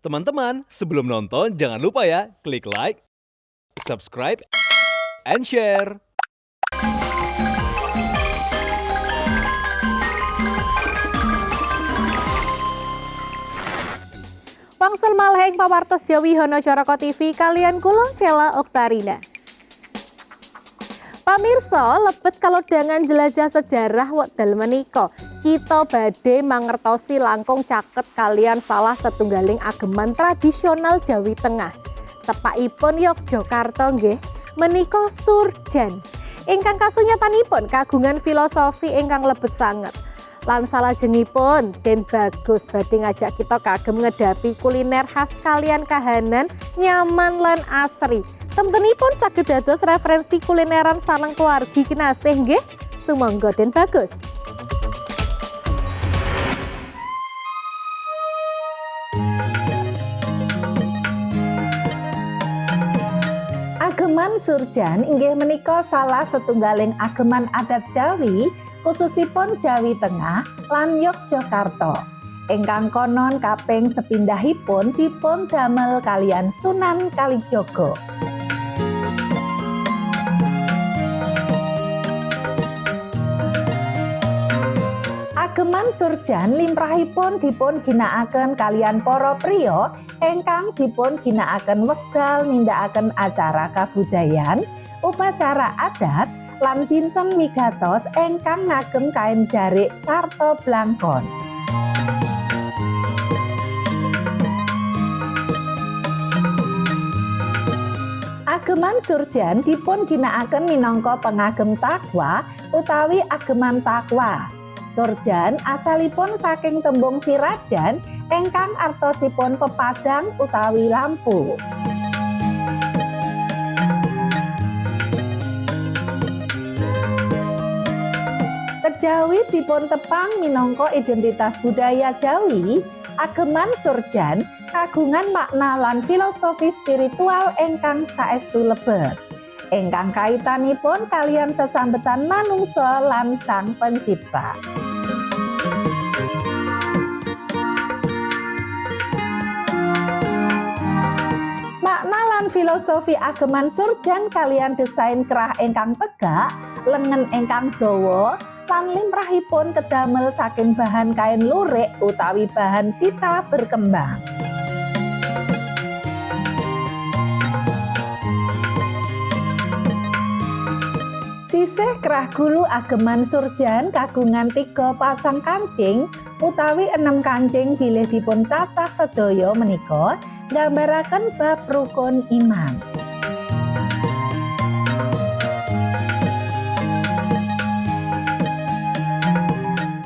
Teman-teman, sebelum nonton jangan lupa ya klik like, subscribe, and share. Wangsul malheng pawartos Jawi Hono Coroko TV kalian kulo Sheila Oktarina. Pamirsa, lebet kalau dengan jelajah sejarah wekdal menika. Kita badhe mangertosi langkung caket kalian salah setunggaling ageman tradisional Jawi Tengah. Tepakipun Yogyakarta nggih, menika Surjan. Ingkang kasunyatanipun kagungan filosofi ingkang lebet sanget. Lan salajengipun Den Bagus badhe ngajak kita kagem ngedapi kuliner khas kalian kahanan nyaman lan asri. Temtenipun saged dados referensi kulineran sareng keluargi kinasih nggih. Sumangga Den Bagus. Ageman Surjan inggih menika salah setunggaling ageman adat Jawi khususipun Jawi Tengah lan Yogyakarta. Ingkang konon kaping sepindahipun dipun damel kalian Sunan Kalijogo. Ageman Surjan limrahipun dipun ginakaken kalian para priya ingkang dipun ginakaken wekdal nindakaken acara kabudayan, upacara adat, lan dinten wigatos ingkang ngagem kain jarik sarta blangkon. Ageman Surjan dipun ginakaken minangka pengagem takwa utawi ageman takwa. Surjan asalipun saking tembung sirajan ingkang artosipun pepadang utawi lampu. Kejawi dipun tepang minangka identitas budaya Jawi, ageman Surjan kagungan makna lan filosofi spiritual ingkang saestu lebet. Ingkang kaitanipun kalian sesambetan manungsa lan sang pencipta. Filosofi ageman surjan kalian desain kerah ingkang tegak, lengen ingkang dawa, lan limrahipun kedamel saking bahan kain lurik utawi bahan cita berkembang. Sisih kerah gulu ageman surjan kagungan tiga pasang kancing utawi enam kancing bilih dipun cacah sedaya menika nggambaraken bab rukun iman.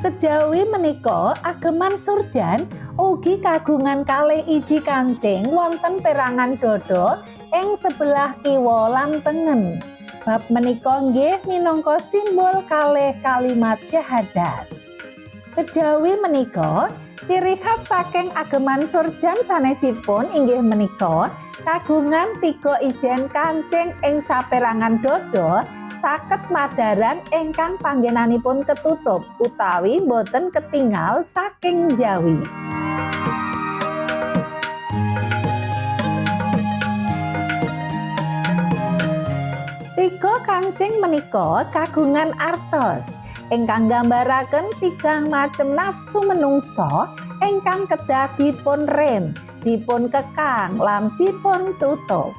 Kejawi menika ageman surjan ugi kagungan kalih iji kancing wonten perangan dodo ing sebelah kiwa lan tengen. Bab menika nggih minangka simbol kalih kalimat syahadat. Kejawi menika ciri khas saking ageman surjan sanesipun inggih menika kagungan tiga ijen kancing ing saperangan dodo saket madaran ingkang panggenanipun ketutup utawi boten ketinggal saking Jawi. Tiga kancing menika kagungan artos ingkang gambaraken tigang macem nafsu menungso ingkang kedah dipun rem, dipun kekang lan dipun tutup.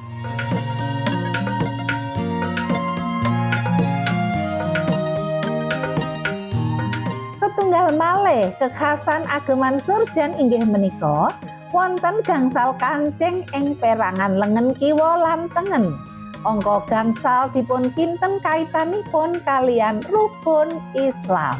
Setunggal malih kekhasan ageman surjan inggih menika wonten gangsal kancing ing perangan lengen kiwa lan tengen. Angka gangsal dipun kinten kaitanipun kalian rukun Islam.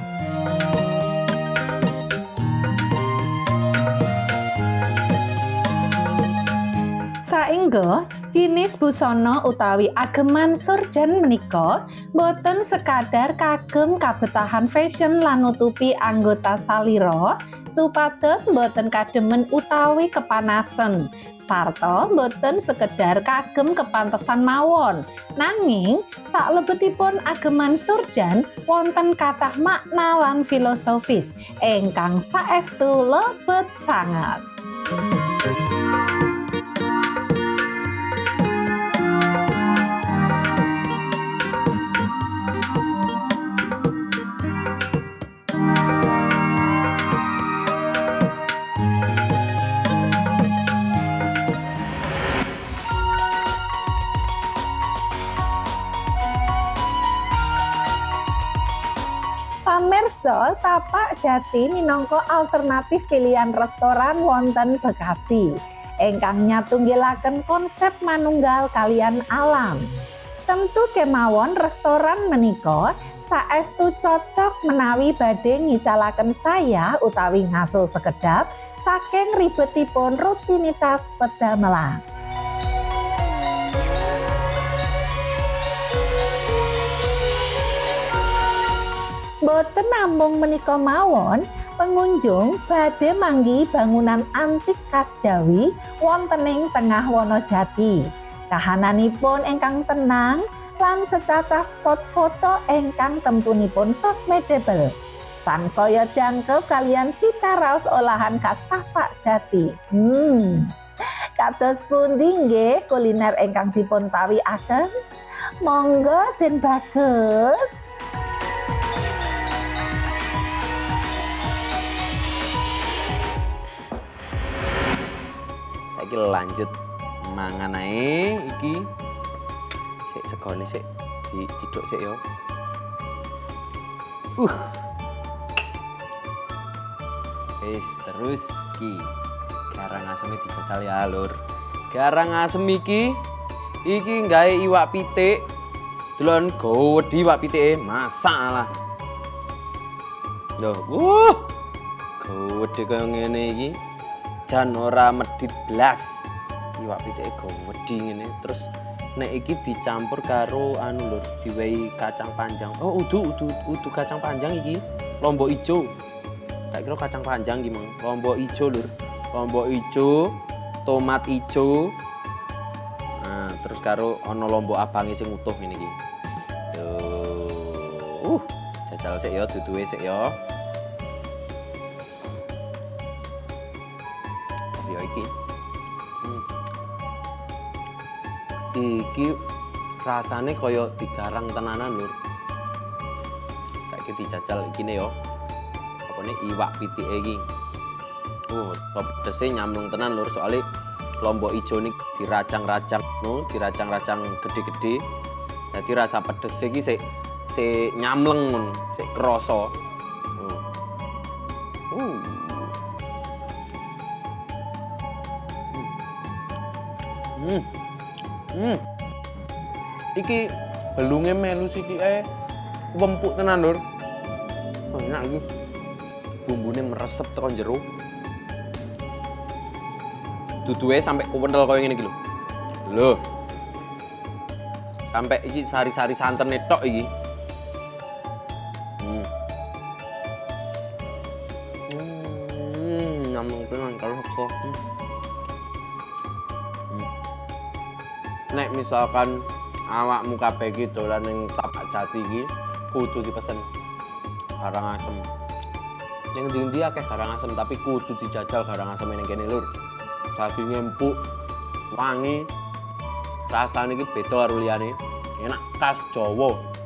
Saengga jinis busana utawi ageman surjan menika boten sekadar kagem kabetahan fashion lan nutupi anggota salira supados boten kademen utawi kepanasan sarta boten sekedar kagem kepantesan mawon nanging saklebetipun ageman surjan wonten kathah makna lan filosofis ingkang saestu lebet sangat. Pirsa Tapak Jati minangka alternatif pilihan restoran wonten Bekasi ingkang nyatunggilaken konsep manunggal kalian alam. Tentu kemawon restoran menika saestu cocok menawi badhe ngicalaken saya utawi ngaso sekedap saking ribetipun rutinitas pedamelan. Boten namung menika mawon, pengunjung badhe manggi bangunan antik khas Jawi wonten ing tengah Wonojati. Kahananipun ingkang tenang lan secacah spot foto ingkang tempunipun sosmedable. Sansaya jangkep kalian cita raos olahan khas Tapak Jati. Hmm. Kados pundi nggih kuliner ingkang dipun tawikaken? Monggo den bagus. Lanjut mangan ae iki. Sik segone sik diciduk sik yo. Uh. Wis terus ki. Garang asem dijajal ya, Lur. Garang asem iki iki gawe iwak pitik. Delon gowedi iwak pitike, masalah. Loh, wuh. Gowedi kaya ngene iki. Jan ora medit blas. Iwak pitike gowedi ngene. Terus nek iki dicampur karo anu lur diwehi kacang panjang. Oh udu udu udu kacang panjang iki. Lombok ijo. Tak kira kacang panjang iki mang. Lombok ijo lur. Lombok ijo tomat ijo. Nah terus karo ana lombok abange sing utuh ngene iki. Uh jajal sik ya duduhe sik ya iki rasane kaya digarang tenanan lur. Saiki dijajal ne yo. Apa nih iwak pitike iki? Oh pedese nyamlung tenan lur. Soalnya lombok ijo ini diracang-racang no diracang-racang gede-gede. Jadi rasa pedes iki sik sik nyamleng ngono sik Hmm. Hmm. Iki belunge melu sithike wempuk tenan, Lur. Oh, enak iki. Bumbune meresep tekan jero. Duduhe sampai kuwentel kaya ngene iki lho. Lho. Sampai iki sari-sari santen tok iki. Hmm. Hmm, kalau kok. Hmm. Nek misalkan awakmu kabeh iki dolan ning Tapak Jati iki kudu dipesen garang asem. Ning ndi-ndi akeh garang asem tapi kudu dijajal garang asem ning kene lur. Daginge empuk, wangi. Rasane iki beda karo. Enak khas Jawa.